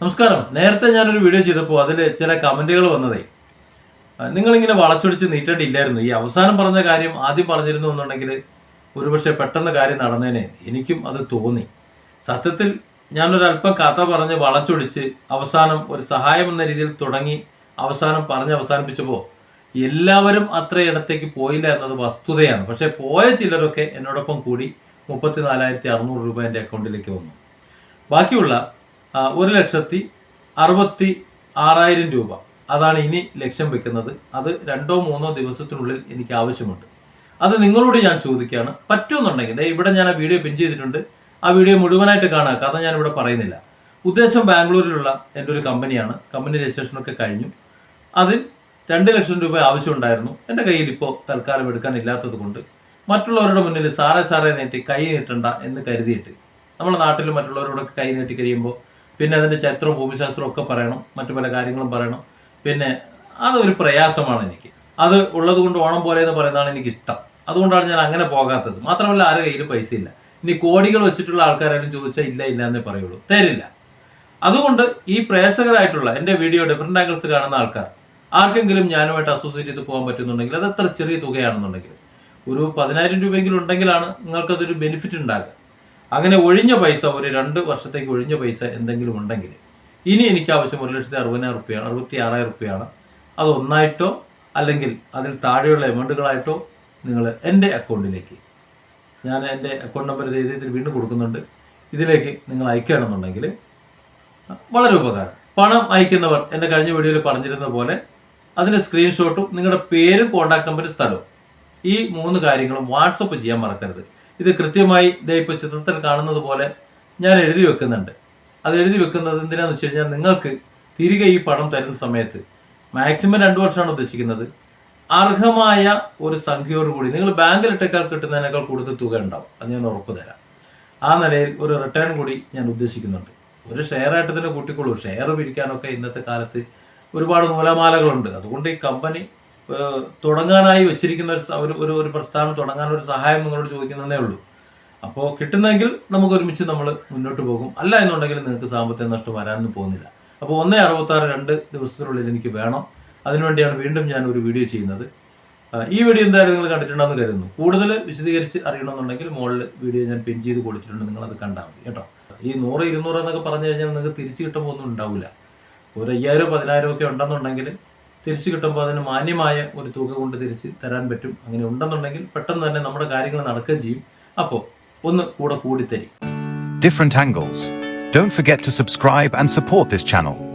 നമസ്കാരം. നേരത്തെ ഞാനൊരു വീഡിയോ ചെയ്തപ്പോൾ അതിൽ ചില കമന്റുകൾ വന്നതേ. നിങ്ങളിങ്ങനെ വളച്ചൊടിച്ച് നീട്ടേണ്ടിയില്ലായിരുന്നു ഈ അവസാനം പറഞ്ഞ കാര്യം ആദ്യം പറഞ്ഞിരുന്നു എന്നുണ്ടെങ്കിൽ ഒരുപക്ഷെ പെട്ടെന്ന് കാര്യം നടന്നേനെ. എനിക്കും അത് തോന്നി. സത്യത്തിൽ ഞാനൊരല്പം കഥ പറഞ്ഞ് വളച്ചൊടിച്ച് അവസാനം ഒരു സഹായം എന്ന രീതിയിൽ തുടങ്ങി അവസാനം പറഞ്ഞ് അവസാനിപ്പിച്ചപ്പോൾ എല്ലാവരും അത്ര ഇടത്തേക്ക് പോയില്ല എന്നത് വസ്തുതയാണ്. പക്ഷേ പോയ ചിലരൊക്കെ എന്നോടൊപ്പം കൂടി മുപ്പത്തി നാലായിരത്തി അറുന്നൂറ് രൂപ എന്റെ അക്കൗണ്ടിലേക്ക് വന്നു. ബാക്കിയുള്ള ഒരു ലക്ഷത്തി അറുപത്തി ആറായിരം രൂപ. അതാണ് ഇനി ലക്ഷ്യം വെക്കുന്നത്. അത് രണ്ടോ മൂന്നോ ദിവസത്തിനുള്ളിൽ എനിക്ക് ആവശ്യമുണ്ട്. അത് നിങ്ങളോട് ഞാൻ ചോദിക്കുകയാണ്. പറ്റുമെന്നുണ്ടെങ്കിൽ ഇവിടെ ഞാൻ ആ വീഡിയോ പിൻ ചെയ്തിട്ടുണ്ട്. ആ വീഡിയോ മുഴുവനായിട്ട് കാണുക. കഥ ഞാനിവിടെ പറയുന്നില്ല. ഉദ്ദേശം ബാംഗ്ലൂരിലുള്ള എന്റെ ഒരു കമ്പനിയാണ്. കമ്പനി രജിസ്ട്രേഷനൊക്കെ കഴിഞ്ഞു. അതിൽ രണ്ട് ലക്ഷം രൂപ ആവശ്യമുണ്ടായിരുന്നു. എന്റെ കയ്യിൽ ഇപ്പോൾ തൽക്കാലം എടുക്കാനില്ലാത്തത് കൊണ്ട് മറ്റുള്ളവരുടെ മുന്നിൽ സാറേ സാറേ നീട്ടി കൈ നീട്ടണ്ട എന്ന് കരുതിയിട്ട് നമ്മുടെ നാട്ടിൽ മറ്റുള്ളവരോടൊക്കെ കൈ നീട്ടി കഴിയുമ്പോൾ പിന്നെ അതിന്റെ ചരിത്രവും ഭൂമിശാസ്ത്രവും ഒക്കെ പറയണം മറ്റു പല കാര്യങ്ങളും പറയണം. പിന്നെ അതൊരു പ്രയാസമാണ് എനിക്ക്. അത് ഉള്ളത് കൊണ്ട് ഓണം പോലെ എന്ന് പറയുന്നതാണ് എനിക്ക് ഇഷ്ടം അതുകൊണ്ടാണ് ഞാൻ അങ്ങനെ പോകാത്തത്. മാത്രമല്ല ആരുടെ കയ്യിലും പൈസ ഇല്ല. ഇനി കോടികൾ വെച്ചിട്ടുള്ള ആൾക്കാരായാലും ചോദിച്ചാൽ ഇല്ല ഇല്ല എന്നേ പറയുള്ളൂ. തരില്ല. അതുകൊണ്ട് ഈ പ്രേക്ഷകരായിട്ടുള്ള എന്റെ വീഡിയോ ഡിഫറെന്റ് ആംഗിൾസ് കാണുന്ന ആൾക്കാർ ആർക്കെങ്കിലും ഞാനുമായിട്ട് അസോസിയേറ്റ് ചെയ്ത് പോകാൻ പറ്റുന്നുണ്ടെങ്കിൽ അത് എത്ര ചെറിയ തുകയാണെന്നുണ്ടെങ്കിൽ. ഒരു പതിനായിരം രൂപയെങ്കിലും ഉണ്ടെങ്കിലാണ് നിങ്ങൾക്കതൊരു ബെനിഫിറ്റ് ഉണ്ടാകുക. അങ്ങനെ ഒഴിഞ്ഞ പൈസ ഒരു രണ്ട് വർഷത്തേക്ക് ഒഴിഞ്ഞ പൈസ എന്തെങ്കിലും ഉണ്ടെങ്കിൽ ഇനി എനിക്ക് ആവശ്യം ഒരു ലക്ഷത്തി അറുപതിനായിരം റുപ്യാണ് അറുപത്തി ആറായിരം റുപ്യാണ് അത് ഒന്നായിട്ടോ അല്ലെങ്കിൽ അതിൽ താഴെയുള്ള എമൗണ്ടുകളായിട്ടോ നിങ്ങൾ എന്റെ അക്കൗണ്ടിലേക്ക് ഞാൻ എന്റെ അക്കൗണ്ട് നമ്പർ ഇത് ഇതിൽ വീണ്ടും കൊടുക്കുന്നുണ്ട്. ഇതിലേക്ക് നിങ്ങൾ അയക്കുകയാണെന്നുണ്ടെങ്കിൽ വളരെ ഉപകാരം. പണം അയക്കുന്നവർ എന്റെ കഴിഞ്ഞ വീഡിയോയിൽ പറഞ്ഞിരുന്ന പോലെ അതിന്റെ സ്ക്രീൻഷോട്ടും നിങ്ങളുടെ പേരും കോൺടാക്ട് നമ്പറും സ്ഥലവും ഈ മൂന്ന് കാര്യങ്ങളും വാട്സപ്പ് ചെയ്യാൻ മറക്കരുത്. ഇത് കൃത്യമായി ഇപ്പോൾ ചിത്രത്തിൽ കാണുന്നത് പോലെ ഞാൻ എഴുതി വെക്കുന്നുണ്ട്. അത് എഴുതി വെക്കുന്നത് എന്തിനാന്ന് വെച്ച് കഴിഞ്ഞാൽ നിങ്ങൾക്ക് തിരികെ ഈ പണം തരുന്ന സമയത്ത് മാക്സിമം രണ്ട് വർഷമാണ് ഉദ്ദേശിക്കുന്നത്. അർഹമായ ഒരു സംഖ്യയോടുകൂടി നിങ്ങൾ ബാങ്കിൽ ബാങ്കിലിട്ടേക്കാൾ കിട്ടുന്നതിനേക്കാൾ കൂടുതൽ തുക ഉണ്ടാവും. അത് ഞാൻ ഉറപ്പ് തരാം. ആ നിലയിൽ ഒരു റിട്ടേൺ കൂടി ഞാൻ ഉദ്ദേശിക്കുന്നുണ്ട്. ഒരു ഷെയർ ആയിട്ട് തന്നെ കൂട്ടിക്കൊള്ളൂ. ഷെയർ പിരിക്കാനൊക്കെ ഇന്നത്തെ കാലത്ത് ഒരുപാട് മൂലമാലകളുണ്ട്. അതുകൊണ്ട് ഈ കമ്പനി തുടങ്ങാനായി വെച്ചിരിക്കുന്ന ഒരു ഒരു ഒരു പ്രസ്ഥാനം തുടങ്ങാൻ ഒരു സഹായം നിങ്ങളോട് ചോദിക്കുന്നതേ ഉള്ളൂ. അപ്പോൾ കിട്ടുന്നെങ്കിൽ നമുക്ക് ഒരുമിച്ച് നമ്മൾ മുന്നോട്ട് പോകും. അല്ല എന്നുണ്ടെങ്കിൽ നിങ്ങൾക്ക് സാമ്പത്തിക നഷ്ടം വരാനൊന്നും പോകുന്നില്ല. അപ്പോൾ ഒന്നേ അറുപത്താറ് രണ്ട് ദിവസത്തിനുള്ളിൽ എനിക്ക് വേണം. അതിനുവേണ്ടിയാണ് വീണ്ടും ഞാൻ ഒരു വീഡിയോ ചെയ്യുന്നത്. ഈ വീഡിയോ എന്തായാലും നിങ്ങൾ കണ്ടിട്ടുണ്ടെന്ന് കരുതുന്നു. കൂടുതൽ വിശദീകരിച്ച് അറിയണമെന്നുണ്ടെങ്കിൽ മുകളിൽ വീഡിയോ ഞാൻ പിൻ ചെയ്ത് കൊടുത്തിട്ടുണ്ട്. നിങ്ങളത് കണ്ടാൽ മതി കേട്ടോ. ഈ നൂറ് ഇരുന്നൂറ് എന്നൊക്കെ പറഞ്ഞു കഴിഞ്ഞാൽ നിങ്ങൾക്ക് തിരിച്ചു കിട്ടുമ്പോൾ ഒന്നും ഉണ്ടാവില്ല. ഒരു അയ്യായിരം പതിനായിരം ഒക്കെ ഉണ്ടെന്നുണ്ടെങ്കിൽ തിരിച്ച് കിട്ടുമ്പോൾ അതിന് മാന്യമായ ഒരു തുക കൊണ്ട് തിരിച്ച് തരാൻ പറ്റും. അങ്ങനെ ഉണ്ടെന്നുണ്ടെങ്കിൽ പെട്ടെന്ന് തന്നെ നമ്മുടെ കാര്യങ്ങൾ നടക്കുകയും ചെയ്യും. അപ്പോൾ ഒന്ന് കൂടെ തരി different angles don't forget to subscribe and support this channel.